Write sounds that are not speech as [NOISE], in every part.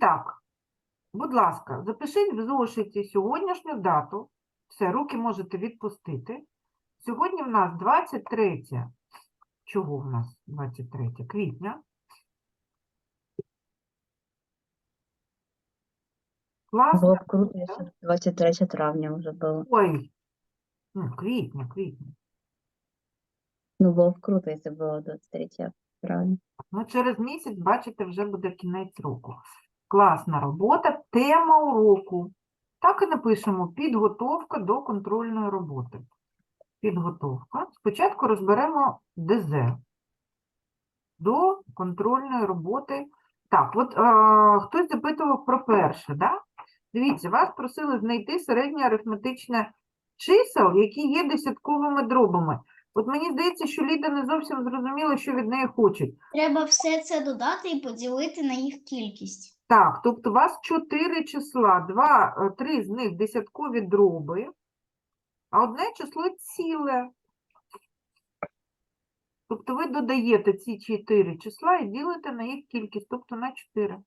так, будь ласка, запишіть в зошиті сьогоднішню дату. Все, руки можете відпустити. Сьогодні в нас 23. Чого в нас 23? Квітня. Класно. Було б круто, якщо 23 травня вже було. Ой. Ну, квітня, квітня. Ну, було б круто, якщо було 23 травня. Ну, через місяць, бачите, вже буде кінець року. Класна робота. Тема уроку. Так і напишемо підготовка до контрольної роботи. Підготовка. Спочатку розберемо ДЗ до контрольної роботи. Так, от е, хтось запитував про перше, да? Дивіться, вас просили знайти середнє арифметичне чисел, які є десятковими дробами. От мені здається, що Ліда не зовсім зрозуміла, що від неї хочуть. Треба все це додати і поділити на їх кількість. Так, тобто у вас чотири числа, два, е, три з них десяткові дроби, а одне число ціле. Тобто ви додаєте ці чотири числа і ділите на їх кількість, тобто на 4.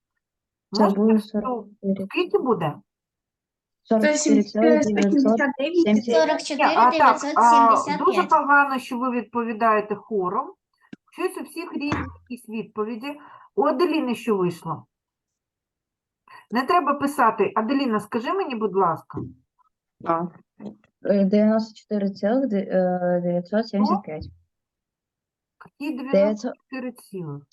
Це буде 44. Скільки буде? 44,970. 44 Ні, а так, а, дуже погано, що ви відповідаєте хором. Щось у всіх різні якісь відповіді. У Аделіни що вийшло? Не треба писати. Аделіна, скажи мені, будь ласка. А, е, 94,975. Які 94 цілих?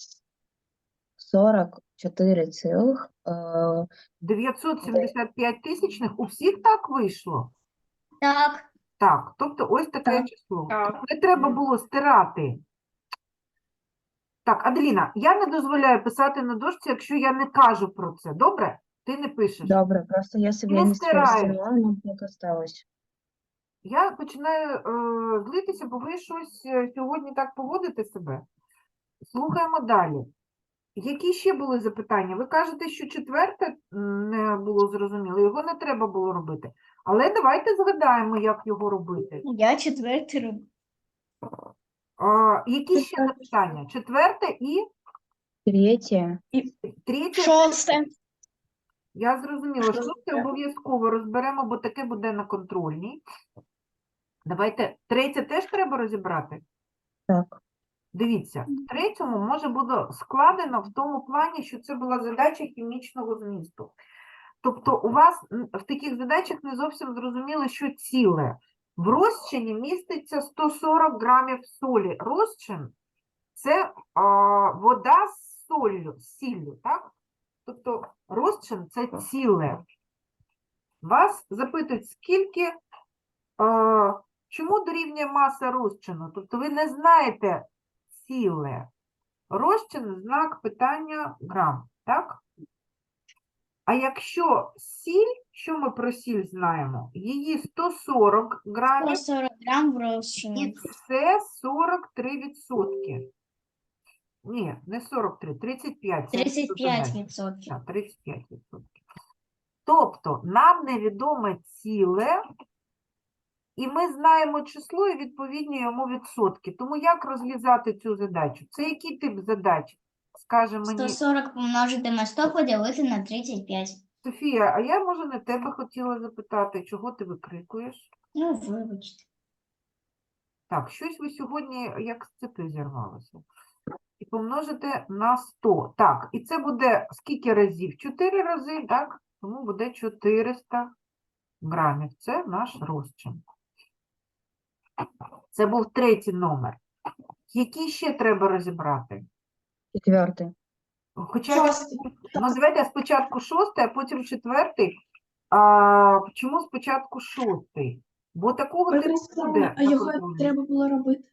44 цілих, е, 975 тисячних у всіх так вийшло? Так, Так, тобто ось таке Так. число. Так. Не треба було стирати. Так, Аделіна, я не дозволяю писати на дошці, якщо я не кажу про це. Добре? Ти не пишеш. Добре, просто я собі Не не так осталось. Я починаю е, злитися, бо ви щось е, сьогодні так поводите себе. Слухаємо далі. Які ще були запитання? Ви кажете, що четверте м, не було зрозуміло, його не треба було робити. Але давайте згадаємо, як його робити. я четвертий роб- А, які ще запитання? Четверте і Третє. третє. Шосте. Я зрозуміла, що це обов'язково розберемо, бо таке буде на контрольній. Давайте, третє теж треба розібрати. Так. Дивіться, в третьому може бути складено в тому плані, що це була задача хімічного змісту. Тобто у вас в таких задачах не зовсім зрозуміло, що ціле. В розчині міститься 140 грамів солі. Розчин – це а, вода з солью, сіллю, так? Тобто розчин – це ціле. Вас запитують, скільки, а, чому дорівнює маса розчину? Тобто ви не знаєте ціле. Розчин – знак питання грам, так? А якщо сіль, що ми про сіль знаємо? Її 140 грамів 140 грам в і це 43%. Ні, не 43, 35. це 35 додаю. відсотків. Так, 35%. Тобто нам невідоме ціле, і ми знаємо число і відповідні йому відсотки. Тому як розв'язати цю задачу? Це який тип задач? Скаже мені 140 помножити на 100 поділити на 35. Софія, а я, може, не тебе хотіла запитати, чого ти викрикуєш? Ну, вибачте. Так, щось ви сьогодні як з цепи зірвалося. І помножити на 100. Так, і це буде скільки разів? 4 рази, так? Тому буде 400 грамів. Це наш розчин. Це був третій номер. Які ще треба розібрати? Четвертий. Хоча Шостий. Ну, спочатку шостий, а потім четвертий. А, чому спочатку шостий? Бо такого не буде. А його треба було робити.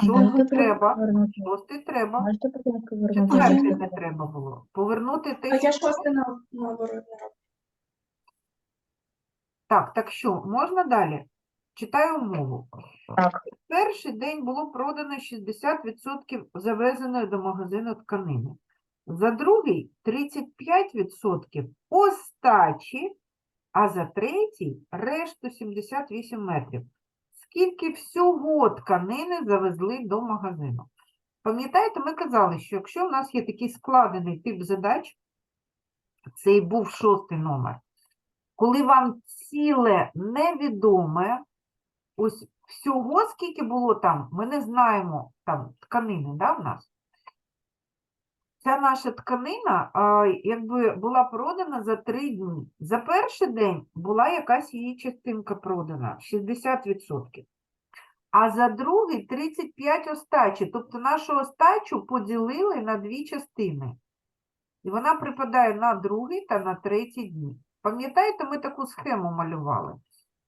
Шостий треба, шостий треба, Можете, будь ласка, вернути? четвертий не треба було. Повернути А те, я що... шосте на наоборот не роблю. Так, так що, можна далі? Читаю умову. Так. Перший день було продано 60% завезеної до магазину тканини. За другий 35% остачі, а за третій решту 78 метрів. Скільки всього тканини завезли до магазину? Пам'ятаєте, ми казали, що якщо в нас є такий складений тип задач, Це і був шостий номер. Коли вам ціле невідоме, ось всього, скільки було там, ми не знаємо там тканини, да, в нас? Ця наша тканина а, якби була продана за три дні. За перший день була якась її частинка продана 60%. А за другий 35 остачі. Тобто нашу остачу поділили на дві частини. І вона припадає на другий та на третій дні. Пам'ятаєте, ми таку схему малювали?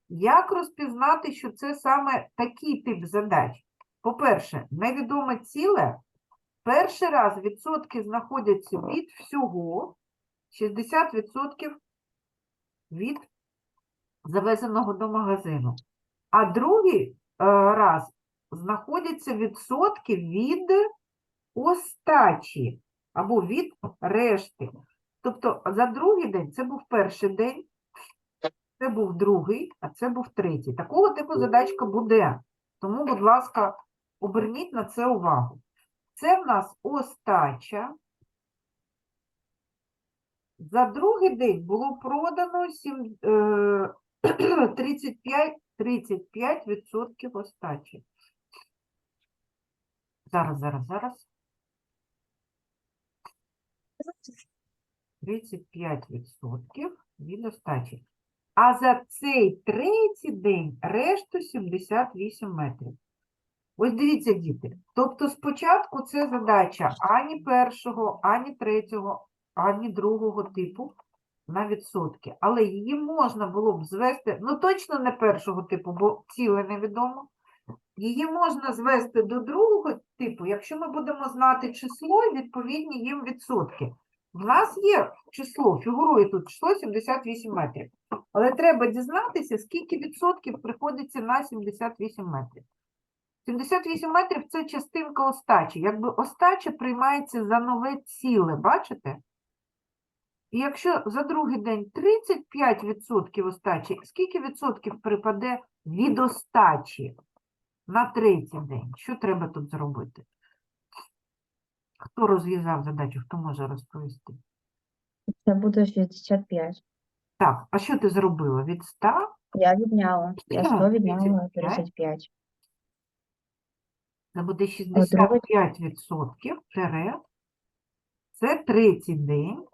Як розпізнати, що це саме такий тип задач? По-перше, невідоме ціле. Перший раз відсотки знаходяться від всього, 60% від завезеного до магазину. А другий е, раз знаходяться відсотки від остачі або від решти. Тобто за другий день це був перший день, це був другий, а це був третій. Такого типу задачка буде. Тому, будь ласка, оберніть на це увагу. Це в нас остача. За другий день було продано е, [CLEARS THROAT] 35, 35% остачі. Зараз, зараз, зараз. 35% від остачі. А за цей третій день решту 78 метрів. Ось дивіться, діти. Тобто спочатку це задача ані першого, ані третього, ані другого типу на відсотки. Але її можна було б звести, ну точно не першого типу, бо ціле невідомо. Її можна звести до другого типу, якщо ми будемо знати число і відповідні їм відсотки. В нас є число, фігурує тут число 78 метрів. Але треба дізнатися, скільки відсотків приходиться на 78 метрів. 78 метрів це частинка остачі. Якби остача приймається за нове ціле, бачите? І якщо за другий день 35% остачі, скільки відсотків припаде від остачі на третій день? Що треба тут зробити? Хто розв'язав задачу, хто може розповісти? Це буде 65. Так, а що ти зробила? Від 100? Я відняла. Я Так, 100 відняла 35. 35. Це буде 65% тире. Це третій день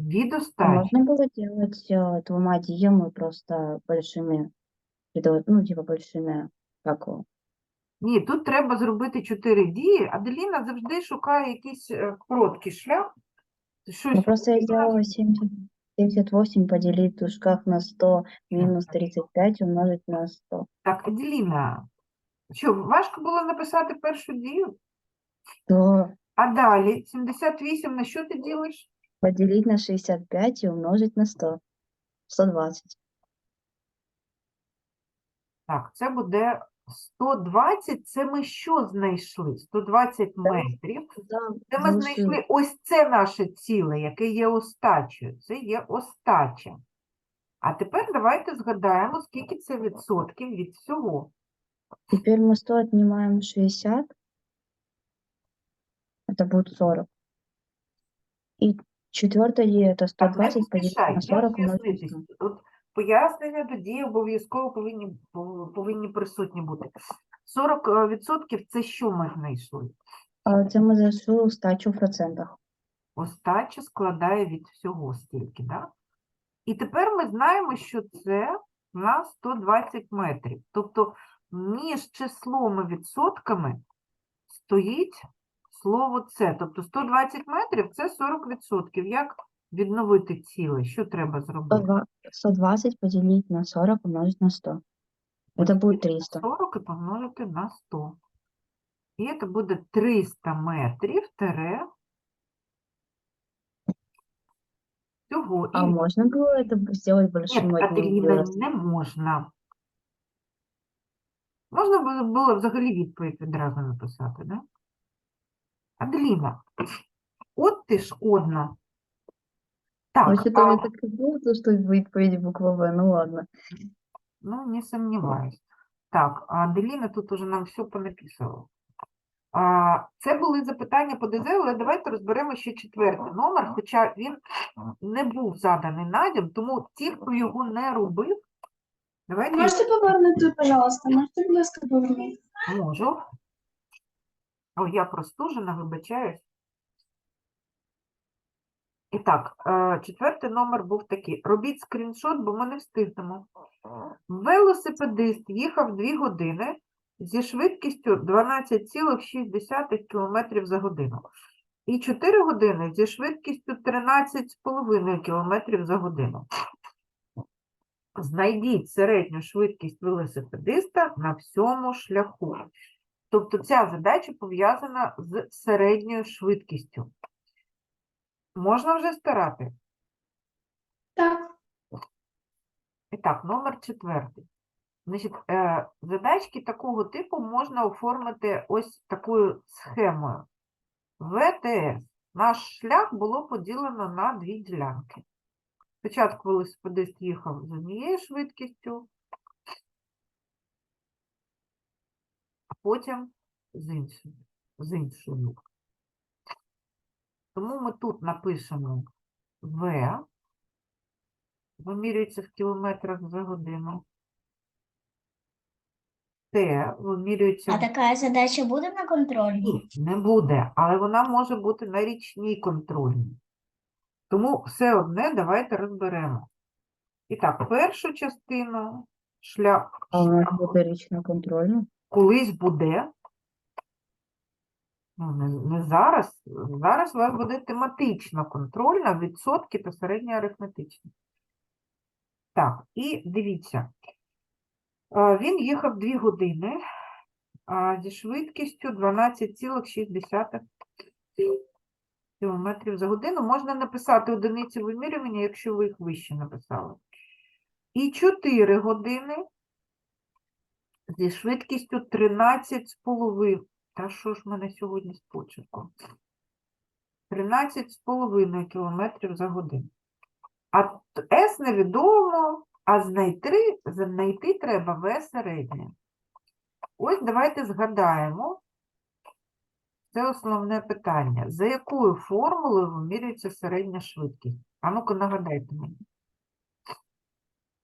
від остачі. можно было делать э, двумя діями просто большими, ну, типа большими, как его, Ні, тут треба зробити чотири дії. Аделіна завжди шукає якийсь е, короткий шлях. Щось Ну, просто я вона сделала 70, 78 поделить в дужках на 100 минус 35 умножить на 100. Так, Аделіна, що, важко було написати першу дію? То А далі 78 на що ти ділиш? поделить на 65 и умножить на 100. 120. Так, це буде 120. Це ми що знайшли? 120 метрів. Це ми залишили. знайшли ось це наше ціле, яке є остачею. Це є остача. А тепер давайте згадаємо, скільки це відсотків від всього. Теперь мы 100 отнимаем 60. Это будет 40. И четвертое это Так, не 120 поделить поспішай, на як 40 умножить на пояснити? 100. От пояснення до дії обов'язково повинні, пов- повинні присутні бути. 40% це що ми знайшли? А це ми знайшли остачу в процентах. Остача складає від всього стільки, да? І тепер ми знаємо, що це на 120 метрів. Тобто між числом і відсотками стоїть слово це. Тобто 120 метрів це 40%. Як відновити ціле? Що треба зробити? 102 120 поделить на 40 умножить на 100. Это будет 300. 40 і помножити на 100. І це буде 300 метрів тире всього. А І можно было это б- сделать большим Ні, одним Аделіна, выростом? не можна. Можна було, взагалі відповідь відразу написати, да? Аделіна, от ти шкодна. Так, Вообще-то а, мне так было, то, что відповідь буква В. Ну ладно. ну, не сомневаюсь. Так, Аделіна тут уже нам все понаписала. А, Це були запитання по ДЗ, але давайте розберемо ще четвертий номер, хоча він не був заданий надім, тому ті, хто його не робив, давайте Можете повернути, пожалуйста, можете, будь ласка, повернути? можу. О, я простужена, вибачаюсь. І так, е, четвертий номер був такий. Робіть скріншот, бо ми не встигнемо. Велосипедист їхав 2 години зі швидкістю 12,6 км за годину. І 4 години зі швидкістю 13,5 км за годину. Знайдіть середню швидкість велосипедиста на всьому шляху. Тобто ця задача пов'язана з середньою швидкістю. Можна вже старати? Так. І так, номер четвертий. Значить, е, задачки такого типу можна оформити ось такою схемою. ВТС. Наш шлях було поділено на дві ділянки. Спочатку велосипедист їхав з однією швидкістю, а потім з іншою. З іншою. Тому ми тут напишемо В, вимірюється в кілометрах за годину. Т вимірюється А така задача буде на контрольній? ні, не буде, але вона може бути на річній контрольній. Тому все одне давайте розберемо. І так, першу частину шлях А буде річна контрольна. колись буде. Ну, не, не зараз. Зараз у вас буде тематична контрольна, відсотки та середня арифметична. Так, і дивіться. Він їхав 2 години зі швидкістю 12,6 км за годину. Можна написати одиниці вимірювання, якщо ви їх вище написали. І 4 години зі швидкістю 13,5. Та що ж в мене сьогодні з почерком? 13,5 км за годину. А С невідомо, а знайти, знайти треба В середнє. Ось давайте згадаємо. Це основне питання. За якою формулою вимірюється середня швидкість? А ну-ка нагадайте мені.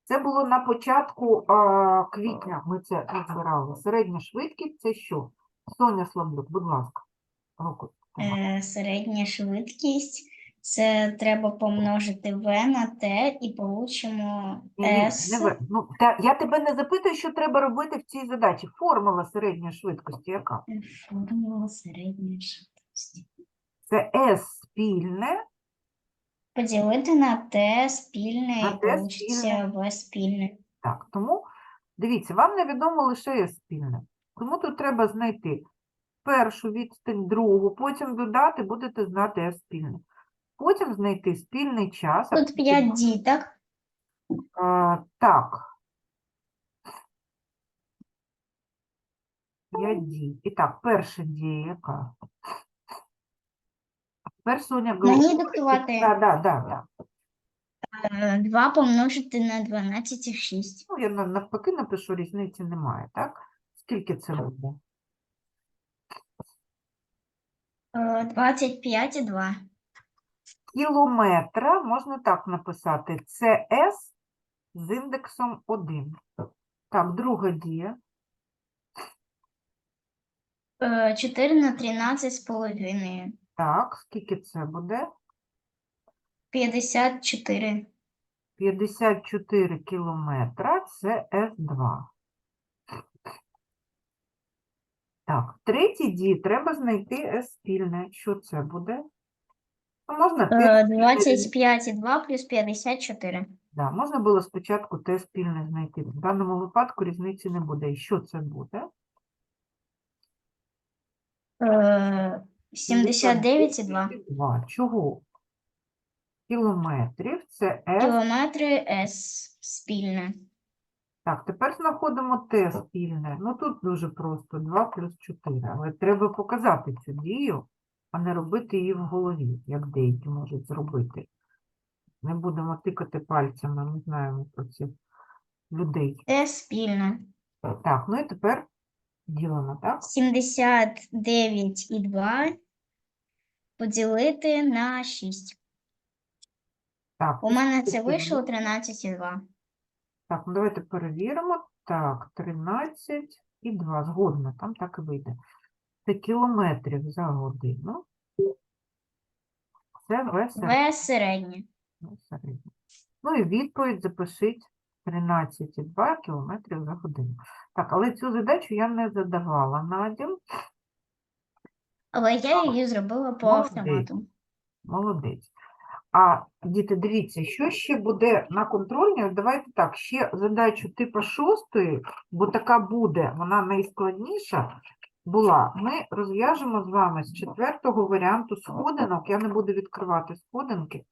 Це було на початку а, квітня, ми це розбирали. Середня швидкість це що? Соня Славлюк, будь ласка. Руку. Е, середня швидкість. Це треба помножити В на Т і получимо Ні, ні, С. не ну, та, я тебе не запитую, що треба робити в цій задачі. Формула середньої швидкості яка? Формула середньої швидкості. Це S спільне Поділити на Т спільне На і получиться спільне. В спільне. Так, тому дивіться, вам невідомо лише є спільне. Тому тут треба знайти першу відстань, другу, потім додати, будете знати є спільне. Потім знайти спільний час. Тут 5 діток. А, так. 5 дій. І так, перша дія яка? Тепер Соня Мені говорить, диктувати да, да, да. 2 помножити на 12 і 6. Ну, я на- навпаки напишу, різниці немає, так? Скільки це буде? 25 і 2. Кілометра можна так написати. С з індексом 1. Так, друга дія. 4 на 13 з половиною. Так, скільки це буде? 54. 54 кілометра це С2. Так, в третій дії треба знайти С спільне. Що це буде? Ну, можна Е, Т спільне 25 і 2 плюс 54. Да, можна було спочатку те спільне знайти. В даному випадку різниці не буде. І що це буде? Е, 79 і 2. 2. Чого? Кілометрів це С. Кілометри С спільне. Так, тепер знаходимо те спільне. Ну тут дуже просто 2 плюс 4. Але треба показати цю дію, а не робити її в голові, як деякі можуть зробити. Не будемо тикати пальцями, ми знаємо про цих людей. Т спільне. Так, ну і тепер Ділимо, так? 79,2 поділити на 6. Так, У мене це вийшло 13,2. Так, ну давайте перевіримо. Так, 13 і 2. Згодно, там так і вийде. Це кілометрів за годину. Це. В середнє. Ну і відповідь запишіть 13,2 кілометрів за годину. Так, але цю задачу я не задавала Надім. Але я її зробила по Молодець. автомату. Молодець. А діти, дивіться, що ще буде на контрольній? Давайте так, ще задачу типу шостої, бо така буде, вона найскладніша була. Ми розв'яжемо з вами з четвертого варіанту сходинок. Я не буду відкривати сходинки.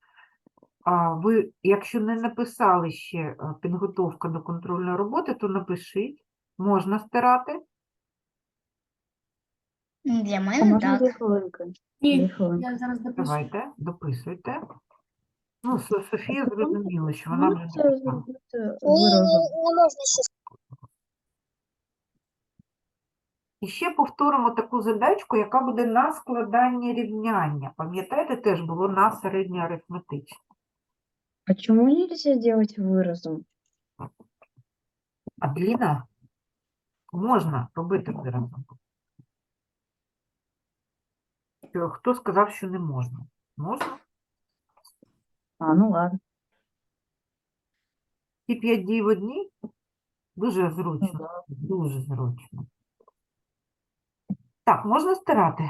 Ви, якщо не написали ще е, підготовка до контрольної роботи, то напишіть. Можна стирати. Для мене можна так. Ні, я зараз допишу. Давайте, дописуйте. Ну, Софія зрозуміла, що вона вже Можете написала. зробити виразом. І ще повторимо таку задачку, яка буде на складання рівняння. Пам'ятаєте, теж було на середньоарифметичне. А чому нельзя делать виразом? Адліна, можна робити виразом. Хто сказав, що не можна? Можна. А, ну ладно. Ті п'ять дій в одній дуже Ну, зручно. да. Дуже зручно. Так, можна стирати?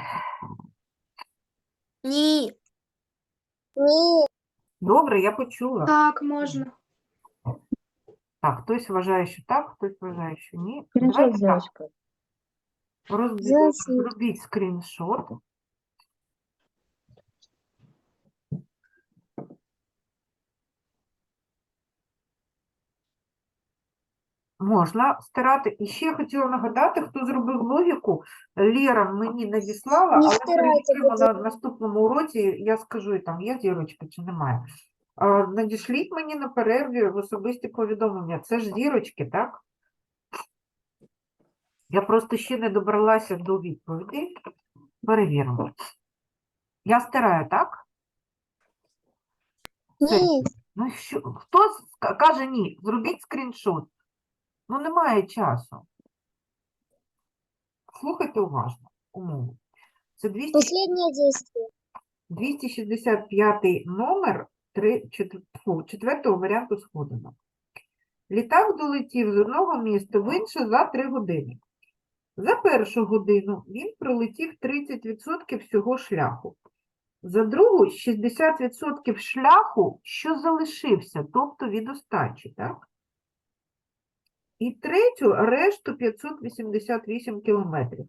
Ні. Добре, я почула. Так, можна. Так, хтось вважає, що так, хтось вважає, що ні. Скріншот Давайте так, девочка. розбі- Зовсім. зробіть скріншот. Можна стирати. І ще хотіла нагадати, хто зробив логіку. Лера мені надіслала, Не але стирайте, на наступному уроці, я скажу, там є зірочка чи немає. Надішліть мені на перерві в особисті повідомлення. Це ж зірочки, так? Я просто ще не добралася до відповіді. Перевіримо. Я стираю, так? Ні. Ну що, хто каже ні, зробіть скріншот. Ну, немає часу. Слухайте уважно умову. Це 200, Последнее действие. 265 номер три, четвер- фу, четвертого варіанту сходинок. Літак долетів з одного міста в інше за 3 години. За першу годину він пролетів 30% всього шляху. За другу 60% шляху, що залишився, тобто від остачі, так? І третю решту 588 кілометрів.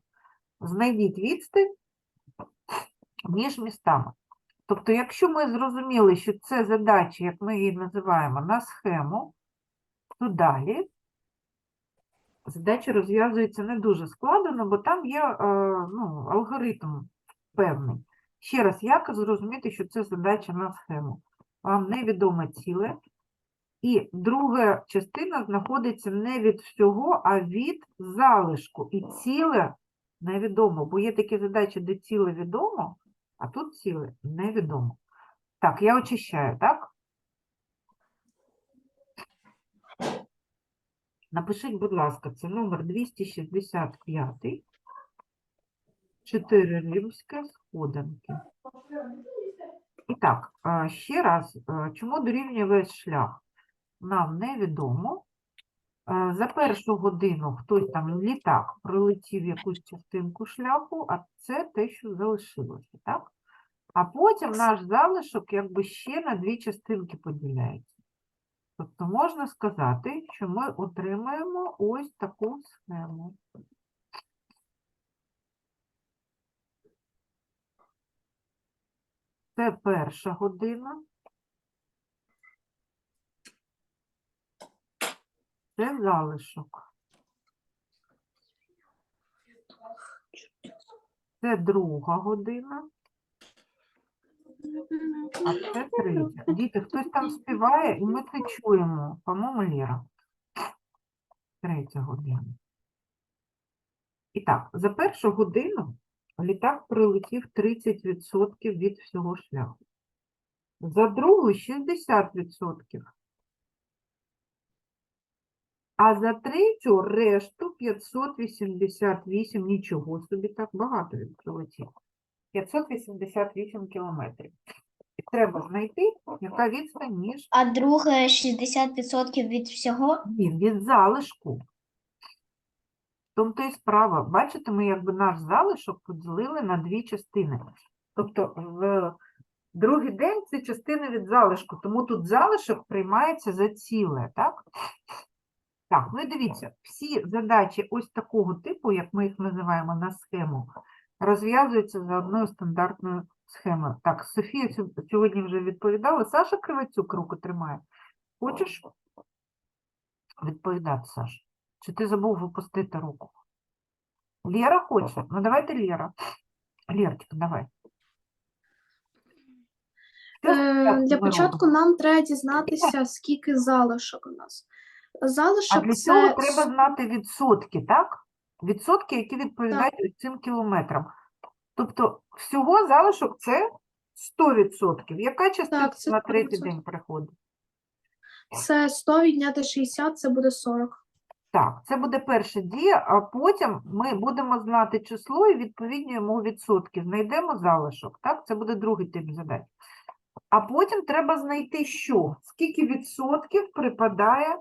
Знайдіть відстань між містами. Тобто, якщо ми зрозуміли, що це задача, як ми її називаємо, на схему, то далі задача розв'язується не дуже складно, бо там є е, ну, алгоритм певний. Ще раз, як зрозуміти, що це задача на схему? Вам невідоме ціле. І друга частина знаходиться не від всього, а від залишку. І ціле невідомо, бо є такі задачі, де ціле відомо, а тут ціле невідомо. Так, я очищаю, так? Напишіть, будь ласка, це номер 265, 4 римське сходинки. І так, ще раз, чому дорівнює весь шлях? Нам невідомо. Е, За першу годину хтось там літак пролетів якусь частинку шляху, а це те, що залишилося, так? А потім наш залишок якби ще на дві частинки поділяється. Тобто можна сказати, що ми отримаємо ось таку схему. Це перша година. Це залишок. Це друга година, а це третя. Діти, хтось там співає, і ми це чуємо. По-моєму, Ліра. Третя година. І так, за першу годину літак пролетів 30% від всього шляху. За другу 60%. А за третю решту 588, нічого собі так багато він пролетів. 588 кілометрів. І треба знайти, яка відстань між А друге 60% від всього. ні, від залишку. В тому то і справа. Бачите, ми якби наш залишок поділили на дві частини. Тобто в другий день це частина від залишку, тому тут залишок приймається за ціле, так? Так, ну дивіться, всі задачі ось такого типу, як ми їх називаємо на схему, розв'язуються за одною стандартною схемою. Так, Софія сьогодні вже відповідала. Саша Кривацюк руку тримає. Хочеш відповідати, Саш? Чи ти забув випустити руку? Лєра хоче? Ну давайте Лєра. Лєрчик, давай. Е, Для початку нам треба дізнатися, скільки залишок у нас. А Залишок для це цього треба знати відсотки, так? Відсотки, які відповідають цим кілометрам. Тобто всього залишок це 100%. Яка частина Так, це на третій 100%. день приходить? це 100 відняти 60, це буде 40. Так, це буде перша дія, а потім ми будемо знати число і відповідні йому відсотки. Знайдемо залишок, так? Це буде другий тип задач. А потім треба знайти що? Скільки відсотків припадає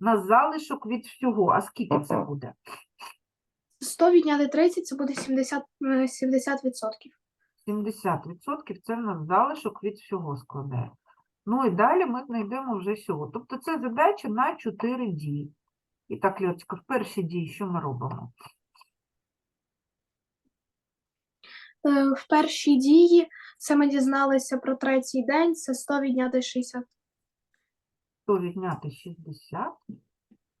на залишок від всього? А скільки це буде? 100 відняти 30, це буде 70, е, 70%. 70% це в нас залишок від всього складає. Ну і далі ми знайдемо вже всього. Тобто це задача на 4 дії. І так, Льоточка, в першій дії що ми робимо? Е, В першій дії це ми дізналися про третій день, це 100 відняти 60. 100 відняти 60,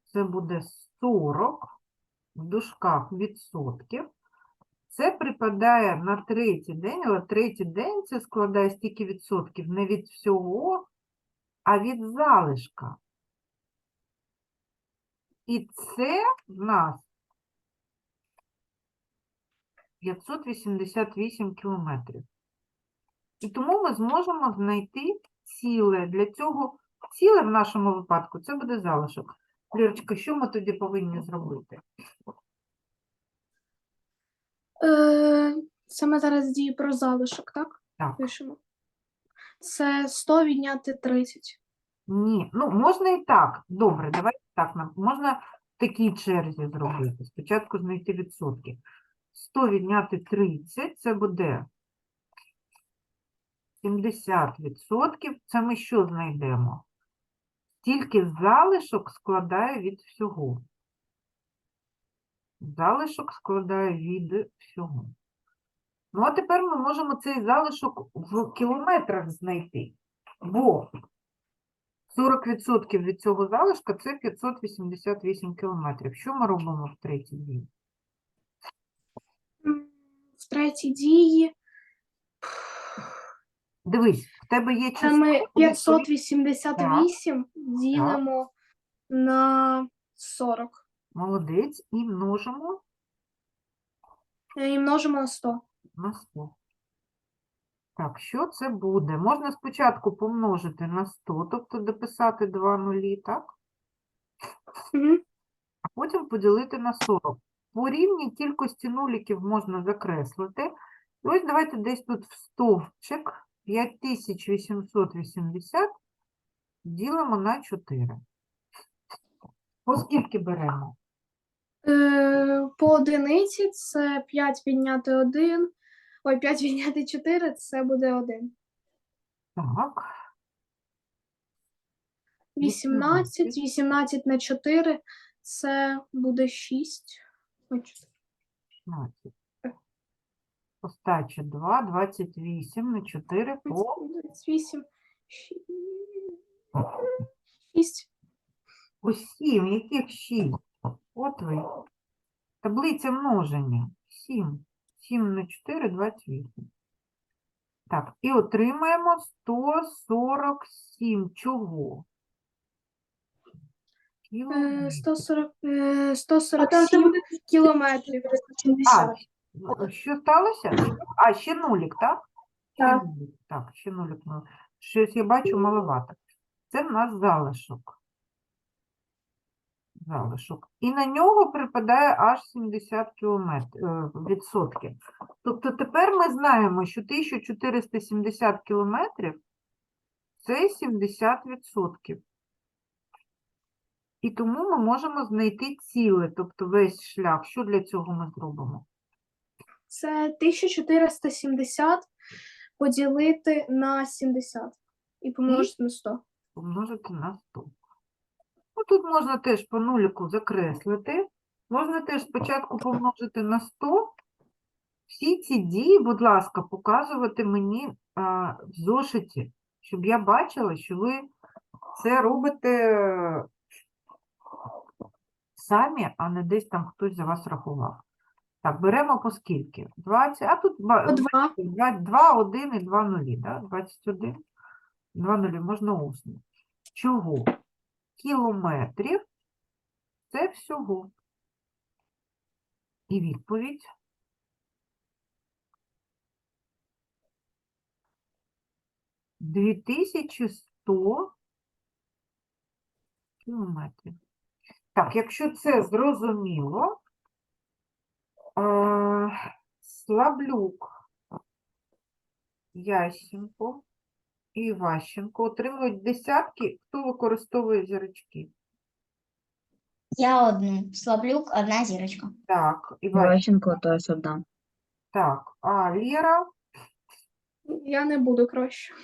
це буде 40 в дужках відсотків. Це припадає на третій день, але третій день це складає стільки відсотків не від всього, а від залишка. І це в нас 588 кілометрів. І тому ми зможемо знайти ціле. Для цього ціле в нашому випадку це буде залишок. Лірочка, що ми тоді повинні зробити? Е, Це ми зараз дії про залишок, так? Так, Пишемо. Це 100 відняти 30. ні. Ну, можна і так. Добре, давайте так. нам- Можна в такій черзі зробити. Спочатку знайти відсотки. 100 відняти 30 це буде 70%. Це ми що знайдемо? Тільки залишок складає від всього. Залишок складає від всього. Ну, а тепер ми можемо цей залишок в кілометрах знайти, бо 40% від цього залишка це 588 кілометрів. Що ми робимо в третій дії? В третій дії Дивись, в тебе є число, ми відповідь- 588 ділимо на 40 молодець, і множимо і множимо на 100. на 100. Так, що це буде? Можна спочатку помножити на 100, тобто дописати два нулі, так? Мгм. а потім поділити на 40. По рівній кількості нуліків можна закреслити. І ось давайте десь тут в стовпчик 5880 ділимо на 4. По скільки беремо? Е, По одиниці це 5 відняти 1. Ой, 5 відняти 4 це буде 1. Так, 18, 18 на 4 це буде 6. Ой, 16. Остача 2, 28 на 4 по 28, 6. по 7. Яких 6? От ви. Таблиця множення. 7. 7 на 4 – 28. Так, і отримаємо 147. Чого? Кілометрів. 140, е, 147 кілометрів. А, ну, що сталося? А, ще нулік, так? Ще Так. нулік, Так, ще нулік. ну, Щось я бачу маловато. Це в нас залишок. Залишок. І на нього припадає аж 70 кілометрів, відсотків. Тобто тепер ми знаємо, що 1470 кілометрів це 70 відсотків. І тому ми можемо знайти ціле, тобто весь шлях. Що для цього ми зробимо? Це 1470 поділити на 70 і помножити на 100. помножити на 100. Ну, тут можна теж по нуліку закреслити. Можна теж спочатку помножити на 100. Всі ці дії, будь ласка, показувати мені а, в зошиті, щоб я бачила, що ви це робите самі, а не десь там хтось за вас рахував. Так, беремо по скільки? 20, а тут ба- По 2. 2, 2, 1 і 2 нулі, да? 21, 2 нулі, можна усно. Чого? Кілометрів це всього. І відповідь. Дві тисячі сто кілометрів. Так, якщо це зрозуміло, Слаблюк, Ященко і Ващенко отримують десятки, хто використовує зірочки. Я одну. Слаблюк, одна зірочка. Так, Іващенко, Іващенко теж одна. так, а Лєра, Я не буду краще.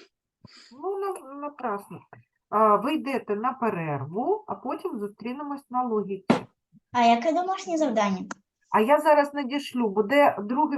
ну, на- напрасно. А, ви йдете на перерву, а потім зустрінемось на логіці. А яке домашнє завдання? А я зараз надішлю, буде другий